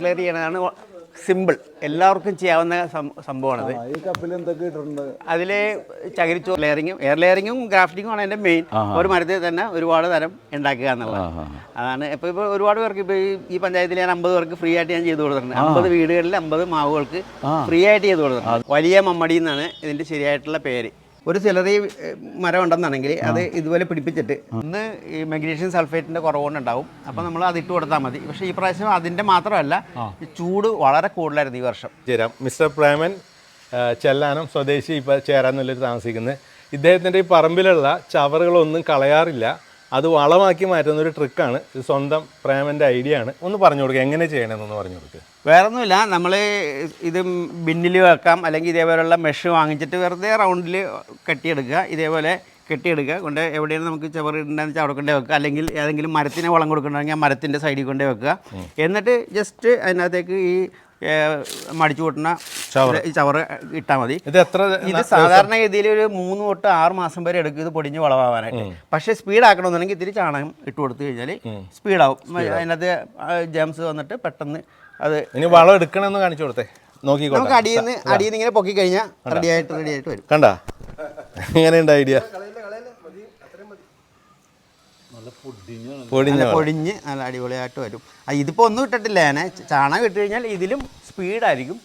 Clear ചെയ്യണതാണ് simple എല്ലാവർക്കും ചെയ്യാവുന്ന സംഭവമാണത്. ആ, ഈ കപ്പിൽ എന്തൊക്കെ ഇട്ടിട്ടുണ്ട്? അതിൽ ചകിരിച്ചോ ലെയറിങ്ങും എയർ ലെയറിങ്ങും ഗ്രാഫ്റ്റിങ്ങും ആണ് എന്റെ മെയിൻ ഒരു മരത്തിൽ തന്നെ ഒരുപാട് തരം ഉണ്ടാക്കുക എന്നുള്ളത്. അതാണ് ഇപ്പോൾ ഇപ്പോൾ ഒരുപാട് പേർക്ക് ഇപ്പോൾ ഈ ഈ പഞ്ചായത്തിൽ ഞാൻ അമ്പത് പേർക്ക് ഫ്രീ ആയിട്ട് ഞാൻ ചെയ്തു കൊടുത്തിട്ടുണ്ട്. അമ്പത് വീടുകളിൽ അമ്പത് മാവുകൾക്ക് ഫ്രീ ആയിട്ട് ചെയ്തു കൊടുത്തിട്ടുണ്ട്. വലിയ മമ്മടി എന്നാണ് ഇതിന്റെ ശരിയായിട്ടുള്ള പേര്. ഒരു സിലറി മരം ഉണ്ടെന്നാണെങ്കിൽ അത് ഇതുപോലെ പിടിപ്പിച്ചിട്ട്. ഒന്ന് ഈ മെഗ്നീഷ്യം സൾഫേറ്റിന്റെ കുറവുകൊണ്ടുണ്ടാവും. അപ്പോൾ നമ്മൾ അത് ഇട്ട് കൊടുത്താൽ മതി. പക്ഷേ ഈ പ്രാവശ്യം അതിന്റെ മാത്രമല്ല ഈ ചൂട് വളരെ കൂടുതലായിരുന്നു ഈ വർഷം. ചേരാം. മിസ്റ്റർ പ്രേമൻ ചെല്ലാനം സ്വദേശി ഇപ്പോൾ ചേരാന്നുള്ളിൽ താമസിക്കുന്നത് ഇദ്ദേഹത്തിന്റെ ഈ പറമ്പിലുള്ള ചവറുകളൊന്നും കളയാറില്ല. അത് വളമാക്കി മാറ്റുന്ന ഒരു ട്രിക്കാണ് ഇത് സ്വന്തം പ്രേമന്റെ ഐഡിയ ആണ്. ഒന്ന് പറഞ്ഞു കൊടുക്കുക എങ്ങനെ ചെയ്യണമെന്നൊന്ന് പറഞ്ഞു കൊടുക്കുക വേറെ ഒന്നുമില്ല നമ്മൾ ഇത് ബിന്നിൽ വെക്കാം അല്ലെങ്കിൽ ഇതേപോലെയുള്ള മെഷ് വാങ്ങിച്ചിട്ട് വെറുതെ റൗണ്ടിൽ കെട്ടിയെടുക്കുക. ഇതേപോലെ കെട്ടിയെടുക്കുക. കൊണ്ട് എവിടെയാണ് നമുക്ക് ചവറുണ്ടെന്ന് വെച്ചാൽ അവിടെ കൊണ്ടേ വെക്കുക. അല്ലെങ്കിൽ ഏതെങ്കിലും മരത്തിനെ വളം കൊടുക്കണമെങ്കിൽ ആ മരത്തിന്റെ സൈഡിൽ കൊണ്ടേ വെക്കുക. എന്നിട്ട് ജസ്റ്റ് അതിനകത്തേക്ക് ഈ മടിച്ചു കൂട്ടുന്ന ഈ ചവറ് ഇട്ടാൽ മതി. ഇത് എത്ര ഇത് സാധാരണ സാധാരണഗതിയിൽ ഒരു മൂന്ന് തൊട്ട് ആറ് മാസം വരെ എടുക്കും. ഇത് പൊടിഞ്ഞ് വളവാകാനായിട്ട് പക്ഷേ സ്പീഡ് ആക്കണമെന്നുണ്ടെങ്കിൽ ഇത്തിരി ചാണകം ഇട്ട് കൊടുത്തു കഴിഞ്ഞാൽ സ്പീഡാവും. അതിനകത്ത് ജംസ് വന്നിട്ട് പെട്ടെന്ന് അത് ഇനി വളം എടുക്കണമെന്ന് കാണിച്ചു കൊടുത്തേ. നോക്കി നമുക്ക് അടിയിൽ നിന്ന് അടിയിൽ നിന്ന് ഇങ്ങനെ പൊക്കി കഴിഞ്ഞാൽ റെഡി ആയിട്ട് റെഡി ആയിട്ട് വരും. കണ്ട? എങ്ങനെയുണ്ട് ഐഡിയ? പൊടിഞ്ഞ നല്ല പൊടിഞ്ഞ് നല്ല അടിപൊളിയായിട്ട് വരും. ഇതിപ്പോൾ ഇതിപ്പോ ഒന്നും ഇട്ടിട്ടില്ല. ഞാൻ ചാണകം ഇട്ട് കഴിഞ്ഞാൽ ഇതിലും സ്പീഡായിരിക്കും.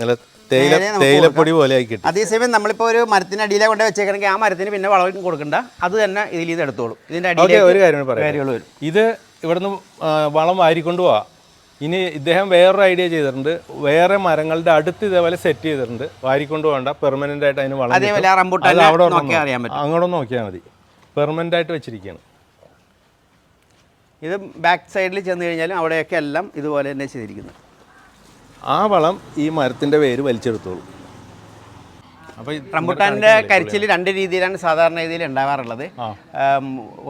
നല്ല തേയില തേയിലപ്പൊടി പോലെ ആയി കിട്ടും. അതേസമയം നമ്മളിപ്പോൾ ഒരു മരത്തിന് അടിയിലെ കൊണ്ട് വെച്ചേക്കണമെങ്കിൽ ആ മരത്തിന് പിന്നെ വളവും കൊടുക്കണ്ട. അത് തന്നെ ഇതിൽ ഇത് എടുത്തോളൂ. ഇതിന്റെ ഓക്കെ അടിയിൽ ഒരു കാര്യം പറയാം. ഇത് ഇവിടുന്ന് വളം വാരിക്കൊണ്ട് പോവാ. ഇനി ഇദ്ദേഹം വേറൊരു ഐഡിയ ചെയ്തിട്ടുണ്ട്. വേറെ മരങ്ങളുടെ അടുത്ത് ഇതേപോലെ സെറ്റ് ചെയ്തിട്ടുണ്ട്. വാരിക്കൊണ്ട് പോകണ്ട. പെർമനന്റ് ആയിട്ട് അതിന് വളം അതേപോലെ. അങ്ങോട്ട് നോക്കിയാൽ മതി. പെർമനന്റ് ആയിട്ട് വെച്ചിരിക്കുകയാണ്. ഇത് ബാക്ക് സൈഡിൽ ചെന്ന് കഴിഞ്ഞാലും അവിടെയൊക്കെ എല്ലാം ഇതുപോലെ തന്നെ ചെയ്തിരിക്കുന്നത് ആ വളം ഈ മരത്തിന്റെ വേര് വലിച്ചെടുത്തോളൂ. അപ്പോൾ റംബുട്ടാന്റെ കരിച്ചിൽ രണ്ട് രീതിയിലാണ് സാധാരണ രീതിയിൽ ഉണ്ടാവാറുള്ളത്.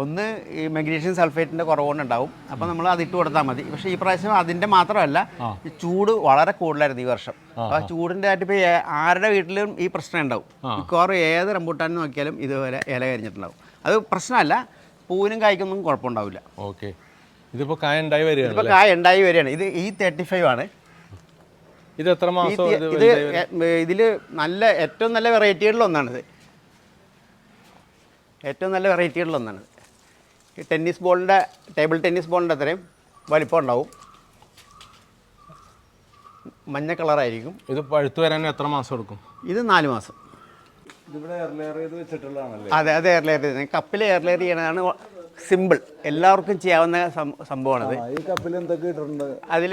ഒന്ന് ഈ മെഗ്നീഷ്യം സൾഫേറ്റിന്റെ കുറവുകൊണ്ടുണ്ടാവും. അപ്പോൾ നമ്മൾ അത് ഇട്ട് കൊടുത്താൽ മതി. പക്ഷേ ഈ പ്രാവശ്യം അതിന്റെ മാത്രമല്ല ചൂട് വളരെ കൂടുതലായിരുന്നു ഈ വർഷം. അപ്പോൾ ആ ചൂടിന്റെ ആയിട്ട് ഇപ്പോൾ ആരുടെ വീട്ടിലും ഈ പ്രശ്നം ഉണ്ടാവും. മിക്കവാറും ഏത് റംബുട്ടാൻ നോക്കിയാലും ഇതുപോലെ ഇല കരിഞ്ഞിട്ടുണ്ടാവും. അത് പ്രശ്നമല്ല. പൂവിനും കായ്ക്കൊന്നും കുഴപ്പമുണ്ടാവില്ല. ഓക്കെ. ഇതിപ്പോ കായ ഉണ്ടായി വരികയാണ് ഇപ്പോൾ കായ ഉണ്ടായി വരികയാണ്. ഇത് ഈ തേർട്ടി ഫൈവ് ആണ്. ഇത് എത്ര മാസം ഇത് ഇത് ഇതിൽ നല്ല ഏറ്റവും നല്ല വെറൈറ്റികളിൽ ഒന്നാണിത്. ഏറ്റവും നല്ല വെറൈറ്റികളിൽ ഒന്നാണിത് ഈ ടെന്നീസ് ബോളിന്റെ ടേബിൾ ടെന്നീസ് ബോളിന്റെ അത്രയും വലിപ്പം ഉണ്ടാവും. മഞ്ഞ കളറായിരിക്കും. ഇത് പഴുത്തു വരാൻ എത്ര മാസം എടുക്കും? ഇത് നാല് മാസം ഇതിവിടെ എയർലെയർ ചെയ്ത് വെച്ചിട്ടുള്ളതാണല്ലേ അതെ അതെ എയർലെയർ ചെയ്ത്. കപ്പിൽ എയർലെയർ ചെയ്യണതാണ് സിമ്പിൾ. എല്ലാവർക്കും ചെയ്യാവുന്ന സംഭവമാണത്. ആ, ഈ കപ്പിൽ എന്തൊക്കെ ഇട്ടിട്ടുണ്ട്? അതിൽ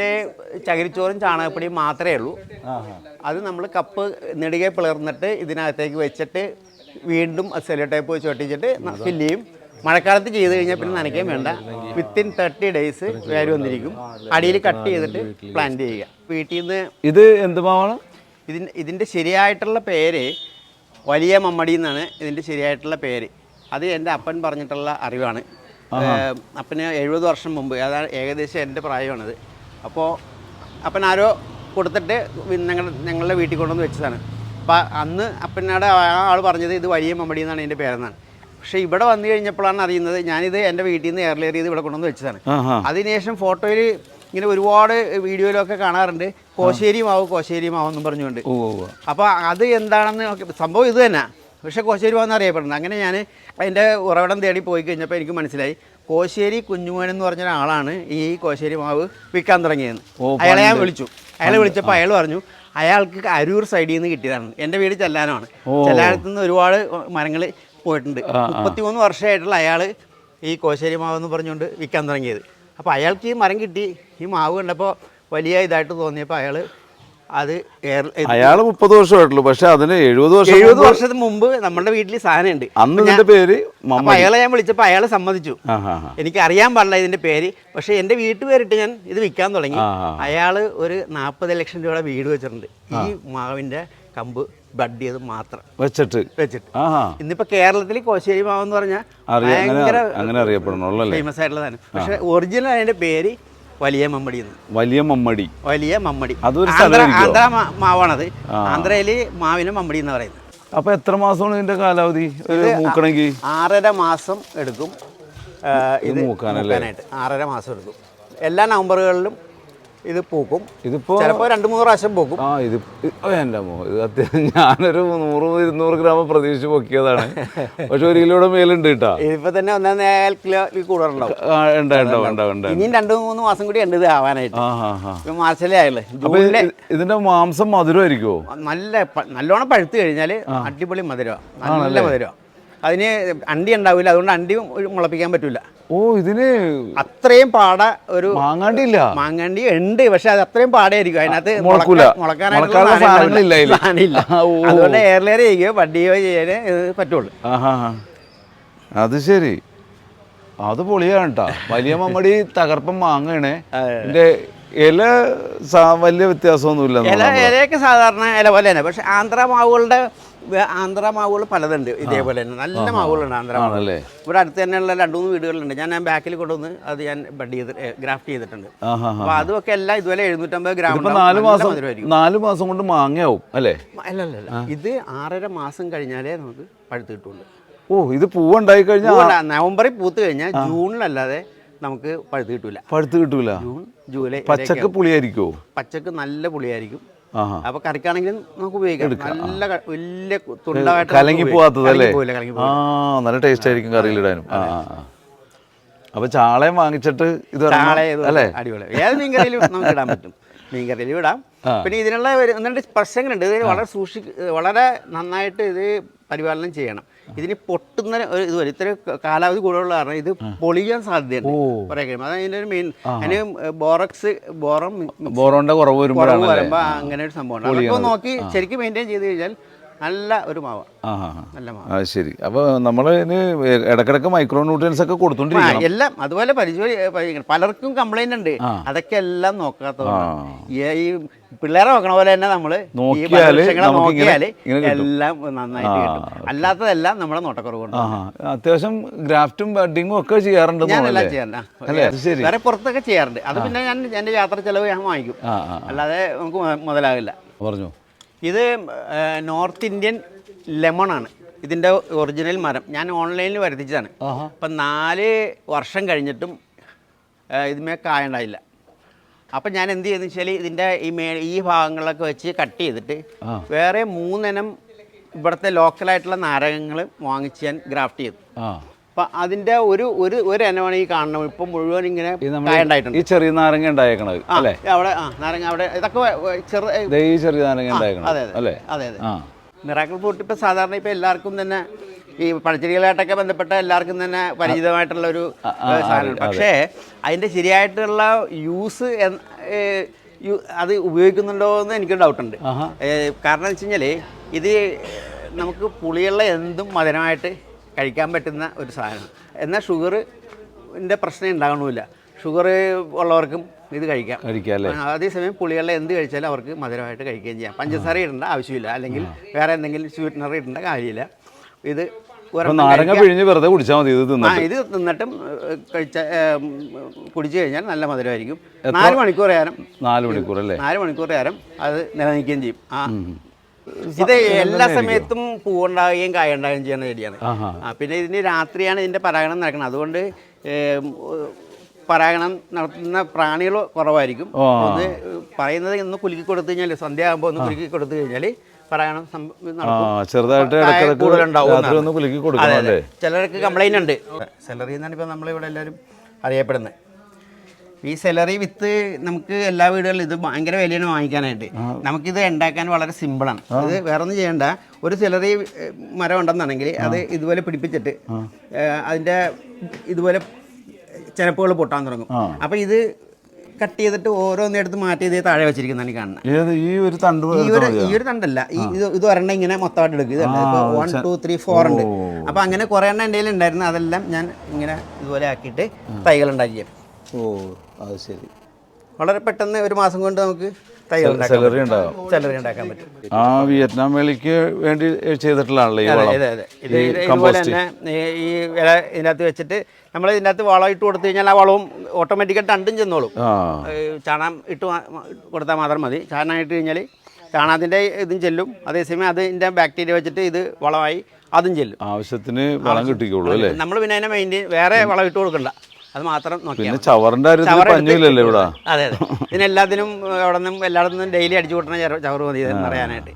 ചകിരിച്ചോറും ചാണകപ്പൊടിയും മാത്രമേ ഉള്ളൂ. അത് നമ്മൾ കപ്പ് നെടുകെ പിളർന്നിട്ട് ഇതിനകത്തേക്ക് വെച്ചിട്ട് വീണ്ടും സെല്ലോ ടൈപ്പ് വെച്ച് ഒട്ടിച്ചിട്ട് ഫില്ല് ചെയ്യും. മഴക്കാലത്ത് ചെയ്ത് കഴിഞ്ഞാൽ പിന്നെ നനയ്ക്കാൻ വേണ്ട. വിത്തിൻ തേർട്ടി ഡേയ്സ് വേര് വന്നിരിക്കും. അടിയിൽ കട്ട് ചെയ്തിട്ട് പ്ലാന്റ് ചെയ്യുക. വീട്ടിൽ നിന്ന് ഇത് എന്ത് മാവാണ്? ഇതിന്റെ ശരിയായിട്ടുള്ള പേര് വലിയ മമ്മടി എന്നാണ് ഇതിന്റെ ശരിയായിട്ടുള്ള പേര്. അത് എന്റെ അപ്പൻ പറഞ്ഞിട്ടുള്ള അറിവാണ്. അപ്പന് എഴുപത് വർഷം മുമ്പ് അതാണ് ഏകദേശം എന്റെ പ്രായമാണത്. അപ്പോൾ അപ്പൻ ആരോ കൊടുത്തിട്ട് ഞങ്ങൾ ഞങ്ങളുടെ വീട്ടിൽ കൊണ്ടുവന്ന് വെച്ചതാണ്. അപ്പോൾ അന്ന് അപ്പനോട് ആ ആൾ പറഞ്ഞത് ഇത് വലിയ മമ്മടി എന്നാണ് എന്റെ പേരെന്നാണ്. പക്ഷേ ഇവിടെ വന്നു കഴിഞ്ഞപ്പോഴാണ് അറിയുന്നത് ഞാനിത് എന്റെ വീട്ടിൽ നിന്ന് എയർലെയർ ചെയ്ത് ഇവിടെ കൊണ്ടുവന്ന് വെച്ചതാണ്. അതിനുശേഷം ഫോട്ടോയിൽ ഇങ്ങനെ ഒരുപാട് വീഡിയോയിലൊക്കെ കാണാറുണ്ട്. കോശേരി മാവ് കോശേരി മാവ് എന്നും പറഞ്ഞുകൊണ്ട്. അപ്പോൾ അത് എന്താണെന്ന് സംഭവം ഇത് തന്നെ. പക്ഷേ കോശേരി മാവെന്ന് അറിയപ്പെടുന്നത്. അങ്ങനെ ഞാൻ അതിന്റെ ഉറവിടം തേടി പോയി കഴിഞ്ഞപ്പോൾ എനിക്ക് മനസ്സിലായി. കോശേരി കുഞ്ഞുമോൻ എന്ന് പറഞ്ഞ ഒരാളാണ് ഈ കോശേരി മാവ് വിൽക്കാൻ തുടങ്ങിയത്. അയാളെ ഞാൻ വിളിച്ചു. അയാളെ വിളിച്ചപ്പോൾ അയാൾ പറഞ്ഞു അയാൾക്ക് അരൂർ സൈഡിൽ നിന്ന് കിട്ടിയതാണ്. എന്റെ വീട് ചെല്ലാനമാണ് ചെല്ലാനത്ത് നിന്ന് ഒരുപാട് മരങ്ങൾ പോയിട്ടുണ്ട്. മുപ്പത്തിമൂന്ന് വർഷമായിട്ടുള്ള അയാൾ ഈ കോശേരി മാവ് എന്ന് പറഞ്ഞുകൊണ്ട് വിൽക്കാൻ തുടങ്ങിയത്. അപ്പോൾ അയാൾക്ക് ഈ മരം കിട്ടി ഈ മാവ് കണ്ടപ്പോൾ വലിയ ഇതായിട്ട് തോന്നിയപ്പോൾ അയാൾ അത് അയാൾ മുപ്പത് വർഷമായിട്ടുള്ളൂ പക്ഷെ അതിന് എഴുപത് വർഷം എഴുപത് വർഷത്തിന് മുമ്പ് നമ്മുടെ വീട്ടിൽ സാധനം ഉണ്ട്. അന്ന് ഇതിന്റെ പേര് അയാളെ ഞാൻ വിളിച്ചപ്പോൾ അയാൾ സമ്മതിച്ചു. എനിക്ക് അറിയാൻ പാടില്ല ഇതിന്റെ പേര് പക്ഷെ എന്റെ വീട്ടുപേരിട്ട് ഞാൻ ഇത് വിൽക്കാൻ തുടങ്ങി. അയാൾ ഒരു നാൽപ്പത് ലക്ഷം രൂപയുടെ വീട് വെച്ചിട്ടുണ്ട്. ഈ മാവിന്റെ കമ്പ് ബഡ് ചെയ്ത് മാത്രം. വെച്ചിട്ട്. വെച്ചിട്ട്. ഇന്നിപ്പോ കേരളത്തിൽ കോശേരി മാവ് എന്ന് പറഞ്ഞാൽ അങ്ങനെ ഭയങ്കര അങ്ങനെ അറിയപ്പെടണല്ലേ ഫേമസ് ആയിട്ടുള്ളതാണ് പക്ഷെ ഒറിജിനൽ അതിന്റെ പേര് വലിയ മമ്മടി എന്ന്. വലിയ മമ്മടി. വലിയ മമ്മടി. അതൊരു ആന്ധ്ര മാവാണത്. ആന്ധ്രയിൽ മാവിന് മമ്മടി എന്ന് പറയുന്നത്. അപ്പൊ എത്ര മാസമാണ് ഇതിന്റെ കാലാവധി? മൂക്കണമെങ്കിൽ ആറര മാസം എടുക്കും. ഇത്? മൂക്കാനായിട്ട് ആറര മാസം എടുക്കും. എല്ലാ നവംബറുകളിലും ഇത് പൂക്കും. ഇതിപ്പോ ചിലപ്പോൾ രണ്ട് മൂന്ന് പ്രാവശ്യം പൂക്കും. ആ ഇത് എന്റെ മോ ഇത് അത്യാവശ്യം ഞാനൊരു നൂറ് ഇരുന്നൂറ് ഗ്രാം പ്രതീക്ഷിച്ച് പൊക്കിയതാണ്. പക്ഷെ ഒരു കിലോയുടെ മേലുണ്ട് കേട്ടോ. ഇതിപ്പോൾ തന്നെ ഒന്നേകാൽ കിലോ കൂടുതലുണ്ടാവും. ഇനിയും രണ്ട് മൂന്ന് മാസം കൂടി ഉണ്ട് ഇത് ആവാനായിട്ട്. ആ ആയല്ലേ ഇതിന്റെ മാംസം മധുരമായിരിക്കുമോ നല്ല നല്ലോണം പഴുത്തു കഴിഞ്ഞാൽ അടിപൊളി മധുരമാണ് നല്ല മധുരമാണ് അതിന് അണ്ടി ഉണ്ടാവില്ല. അതുകൊണ്ട് അണ്ടി മുളപ്പിക്കാൻ പറ്റില്ല ഓ ഇതിന് അത്രയും പാട ഒരു മാങ്ങാണ്ടി ഇല്ല മാങ്ങാണ്ടി ഉണ്ട്. പക്ഷെ അത് അത്രയും പാടായിരിക്കും അതിനകത്ത് മുളക്കൂല. മുളക്ക- മുളക്കാനായിട്ടുള്ള മുളക്കാനുള്ള സാധനം സാധനങ്ങളില്ല ഉണ്ടാവില്ല. അതിൽ. സാധനമില്ല. ആ, ഓ. അതുകൊണ്ട് എയർ ലെയർ ചെയ്യുകയോ ബഡിയോ ചെയ്യാനേ പറ്റുള്ളൂ. അത് ശരി. അത് പൊളിയാണ് കേട്ടോ വലിയ മമ്മടി തകർപ്പം മാങ്ങണേ ഇതിന്റെ ഇല വലിയ വ്യത്യാസമൊന്നുമില്ല ഇല ഇലയൊക്കെ സാധാരണ ഇല പോലെ തന്നെ. പക്ഷെ ആന്ധ്ര മാവുകളുടെ ആന്ധ്ര മാവുകൾ പലതുണ്ട്. ഇതേപോലെ തന്നെ. നല്ല മാവുകളുണ്ട് ആന്ധ്ര മാവുകൾ ഇവിടെ അടുത്ത് തന്നെയുള്ള രണ്ട് മൂന്ന് വീടുകളുണ്ട്. ഞാൻ ഞാൻ ബാക്കിൽ കൊണ്ടുവന്ന് അത് ഞാൻ ബഡ് ചെയ്ത് ഗ്രാഫ്റ്റ് ചെയ്തിട്ടുണ്ട്. അപ്പോൾ അപ്പൊ അതുമൊക്കെ എല്ലാം ഇതുപോലെ എഴുന്നൂറ്റമ്പത് ഗ്രാം നാല് മാസം. നാല് മാസം കൊണ്ട് മാങ്ങയാവും അല്ലേ? അല്ല അല്ല ഇത് ആറര മാസം കഴിഞ്ഞാലേ നമുക്ക് പഴുത്ത് കിട്ടുള്ളൂ. ഓ ഇത് പൂവുണ്ടായി കഴിഞ്ഞാൽ നവംബറിൽ പൂത്ത് കഴിഞ്ഞാൽ ജൂണിലല്ലാതെ നമുക്ക് പഴുത്ത് കിട്ടൂല. പഴുത്ത് കിട്ടൂല. ജൂൺ ജൂലൈ പച്ചക്ക് പുളിയായിരിക്കോ? പച്ചക്ക് നല്ല പുളിയായിരിക്കും. അപ്പൊ കറിക്കാണെങ്കിലും നമുക്ക് ഉപയോഗിക്കാം. നല്ല വലിയ തുണ്ടായിട്ട് കലങ്ങി പോവാത്തതല്ലേ നല്ല ടേസ്റ്റ് ആയിരിക്കും കറിയിലിടാനും. അപ്പൊ ചാളയും വാങ്ങിച്ചിട്ട് ഇത് അല്ലേ? അടിപൊളി. ഏത് മീൻകറിയിലും നമുക്ക് ഇടാൻ പറ്റും. മീൻ മീൻകറിയിലും ഇടാം. പിന്നെ ഇതിനുള്ള ഒന്ന് രണ്ട് പ്രശ്നങ്ങളുണ്ട്. ഇത് വളരെ സൂക്ഷി വളരെ നന്നായിട്ട് ഇത് പരിപാലനം ചെയ്യണം. ഇതിന് പൊട്ടുന്ന ഒരു ഇത് വരും ഇത്ര കാലാവധി കൂടുതലുള്ള കാരണം ഇത് പൊളിയാൻ സാധ്യതയുണ്ട്. കുറേ കഴിയുമ്പോൾ. അതാണ് അതിന്റെ ഒരു മെയിൻ അതിന് ബോറക്സ് ബോറം ബോറോന്റെ കുറവ് വരുമ്പോൾ അങ്ങനെ ഒരു സംഭവമാണ് അപ്പോൾ നോക്കി ശരിക്കും മെയിന്റെയിൻ ചെയ്ത് കഴിഞ്ഞാൽ നല്ല ഒരു മാവ്. നല്ല മാവ്. ശരി. അപ്പൊ നമ്മൾ ഇതിന് ഇടക്കിടക്ക് മൈക്രോ ന്യൂട്രിയൻസ് ഒക്കെ കൊടുത്തോണ്ടിരിക്കും കൊടുത്തോണ്ടിരിക്കണം എല്ലാം അതുപോലെ പരിശോധി പരിഗണി- പലർക്കും കംപ്ലൈന്റ് ഉണ്ട്. അതൊക്കെ എല്ലാം നോക്കാത്ത ഈ പിള്ളേരെ നോക്കണ പോലെ തന്നെ നമ്മൾ കിട്ടും. എല്ലാം നന്നായിട്ട് കിട്ടും. അല്ലാത്തതെല്ലാം നമ്മുടെ ആ. അത്യാവശ്യം ഗ്രാഫ്റ്റും ബഡിങ്ങും ഒക്കെ ചെയ്യാറുണ്ട് ഞാൻ എല്ലാം വേറെ പുറത്തൊക്കെ ചെയ്യാറുണ്ട്. അത് പിന്നെ ഞാൻ എന്റെ യാത്ര ചെലവ് ഞാൻ വാങ്ങിക്കും. അല്ലാതെ നമുക്ക് മുതലാകില്ല പറഞ്ഞു. ഇത് നോർത്ത് ഇന്ത്യൻ ലെമൺ ആണ് ഇതിന്റെ ഒറിജിനൽ മരം. ഞാൻ ഓൺലൈനിൽ വരുത്തിച്ചതാണ്. അപ്പം നാല് വർഷം കഴിഞ്ഞിട്ടും ഇതുമേ കായണ്ടായില്ല. കായ അപ്പം ഞാൻ എന്ത് ചെയ്തെന്ന് വെച്ചാൽ ഇതിന്റെ ഈ മേ ഈ ഭാഗങ്ങളൊക്കെ വെച്ച് കട്ട് ചെയ്തിട്ട് വേറെ മൂന്നെണ്ണം ഇവിടുത്തെ ലോക്കലായിട്ടുള്ള നാരകങ്ങൾ വാങ്ങിച്ച് ഞാൻ ഗ്രാഫ്റ്റ് ചെയ്തു. അപ്പം അതിന്റെ ഒരു ഒരു ഒരു ഇനമാണ് ഈ കാണുന്നത് ഇപ്പൊ മുഴുവൻ ഇങ്ങനെ ഈ ചെറിയ നാരങ്ങ ഉണ്ടായേക്കണത് അല്ലേ? അവിടെ നാരങ്ങ അവിടെ ഇതൊക്കെ വ- വ- ചെറു ദേ ഈ ചെറിയ നാരങ്ങ അതെ അതെ അതെ അതെ. മിറാക്കിൾ ഫ്രൂട്ട് ഇപ്പൊ സാധാരണ ഇപ്പൊ എല്ലാവർക്കും തന്നെ ഈ പഴച്ചെടികളായിട്ടൊക്കെ ബന്ധപ്പെട്ട എല്ലാവർക്കും തന്നെ പരിചിതമായിട്ടുള്ള ഒരു സാധനം സാധനമാണ്. പക്ഷേ അതിന്റെ ശരിയായിട്ടുള്ള യൂസ് അത് ഉപയോഗിക്കുന്നുണ്ടോ എന്ന് എനിക്ക് ഡൗട്ട് ഉണ്ട് കാരണം എന്ന് വെച്ച് കഴിഞ്ഞാൽ ഇത് നമുക്ക് പുളിയുള്ള എന്തും മധുരമായിട്ട് കഴിക്കാൻ പറ്റുന്ന ഒരു സാധനം. എന്നാൽ ഷുഗറിന്റെ പ്രശ്നം ഉണ്ടാകണമില്ല. ഷുഗർ ഉള്ളവർക്കും ഇത് കഴിക്കാം. അതേസമയം പുളിയുള്ള എന്ത് കഴിച്ചാലും അവർക്ക് മധുരമായിട്ട് കഴിക്കുകയും ചെയ്യാം. പഞ്ചസാര ഇടേണ്ട ആവശ്യമില്ല. അല്ലെങ്കിൽ വേറെ എന്തെങ്കിലും സ്വീറ്റ്നർ ഇടേണ്ട കാര്യമില്ല. ഇത് നാരങ്ങ പിഴിഞ്ഞ് വെറുതെ കുടിച്ചാൽ മതി ഇത് ആ ഇത് തിന്നിട്ടും കഴിച്ച കുടിച്ചു കഴിഞ്ഞാൽ നല്ല മധുരമായിരിക്കും. നാല് മണിക്കൂർ നേരം നാല് മണിക്കൂർ അല്ലേ? നാല് മണിക്കൂർ നേരം അത് നിലനിൽക്കുകയും ചെയ്യും. ആ ഇത് എല്ലാ സമയത്തും പൂവുണ്ടാവുകയും കായ ഉണ്ടാവുകയും ചെയ്യുന്ന ചെടിയാണ്. പിന്നെ ഇതിന് രാത്രിയാണ് ഇതിന്റെ പരാഗണം നടക്കുന്നത്. അതുകൊണ്ട് പരാഗണം നടത്തുന്ന പ്രാണികൾ കുറവായിരിക്കും. ഒന്ന് പറയുന്നത് ഒന്ന് കുലുക്കി കൊടുത്തു കഴിഞ്ഞാൽ സന്ധ്യ ആകുമ്പോൾ ഒന്ന് കുലുക്കി കൊടുത്തു കഴിഞ്ഞാൽ പരാഗണം ചെറുതായിട്ട് ചിലർക്ക് കംപ്ലൈന്റ് ഉണ്ട്. സെലറി എന്നാണ് ഇപ്പൊ നമ്മളിവിടെ എല്ലാരും അറിയപ്പെടുന്നത്. ഈ സെലറി വിത്ത് നമുക്ക് എല്ലാ വീടുകളിലും ഇത് ഭയങ്കര വിലയാണ് വാങ്ങിക്കാനായിട്ട്. നമുക്കിത് ഉണ്ടാക്കാൻ വളരെ സിമ്പിളാണ് അത് വേറെ ഒന്നും ചെയ്യണ്ട. ഒരു സെലറി മരം ഉണ്ടെന്നാണെങ്കിൽ അത് ഇതുപോലെ പിടിപ്പിച്ചിട്ട് അതിന്റെ ഇതുപോലെ ചിലപ്പുകൾ പൊട്ടാൻ തുടങ്ങും. അപ്പം അപ്പോൾ ഇത് കട്ട് ചെയ്തിട്ട് ഓരോന്നെടുത്ത് മാറ്റി ഇതേ താഴെ വെച്ചിരിക്കുന്നതാണ് കാണുന്നത്. ഈ ഒരു തണ്ട് ഈ ഒരു ഈ ഒരു തണ്ടല്ല. ഈ ഇത് ഇത് ഒരെണ്ണം ഇങ്ങനെ മൊത്തമായിട്ട് എടുക്കുക ഇതുണ്ട് വൺ ടു ത്രീ ഫോർ ഉണ്ട്. അപ്പോൾ അങ്ങനെ കുറേ എണ്ണം എന്റെ ഉണ്ടായിരുന്നു അതെല്ലാം ഞാൻ ഇങ്ങനെ ഇതുപോലെ ആക്കിയിട്ട് തൈകൾ ഉണ്ടാക്കിയത്. ഓ അത് ശരി. വളരെ പെട്ടെന്ന് ഒരു മാസം കൊണ്ട് നമുക്ക് തൈകൾ സെലറി ഉണ്ടാവും സാലറി ഉണ്ടാക്കാൻ പറ്റും. ആ വിയറ്റ്നാം വേളിക്ക് വേണ്ടി ചെയ്തിട്ടുള്ളതാണല്ലോ ഈ അതെ വളം. അതെ അതെ. ഇത് ഇതുപോലെ കമ്പോസ്റ്റ് തന്നെ ഈ- ഈ ഇതിനകത്ത് വെച്ചിട്ട് നമ്മൾ ഇതിനകത്ത് വളം ഇട്ട് കൊടുത്തു കഴിഞ്ഞാൽ ആ വളവും ഓട്ടോമാറ്റിക്കായിട്ട് രണ്ടും ചെന്നോളും. ചാണകം ഇട്ട് കൊടുത്താൽ മാത്രം മതി. ചാണകം ഇട്ട് കഴിഞ്ഞാൽ ചാണകത്തിന്റെ ഇതും ചെല്ലും. അതേസമയം അതിന്റെ ബാക്ടീരിയ വെച്ചിട്ട് ഇത് വളമായി അതും ചെല്ലും. ആവശ്യത്തിന് വളം കിട്ടിക്കോളൂ അല്ലേ? നമ്മൾ പിന്നെ അതിനെ മെയിന്റെയിൻ വേറെ വളം ഇട്ട് കൊടുക്കണ്ട. അത് മാത്രം നോക്കിയാൽ പിന്നെ ചവറിന്റെ അതെ അതെ. ഇതിനെല്ലാത്തിനും അവിടെ നിന്നും എല്ലായിടത്തും ഡെയിലി അടിച്ചു കൂട്ടണ ചവറ് മതി പറയാനായിട്ട്.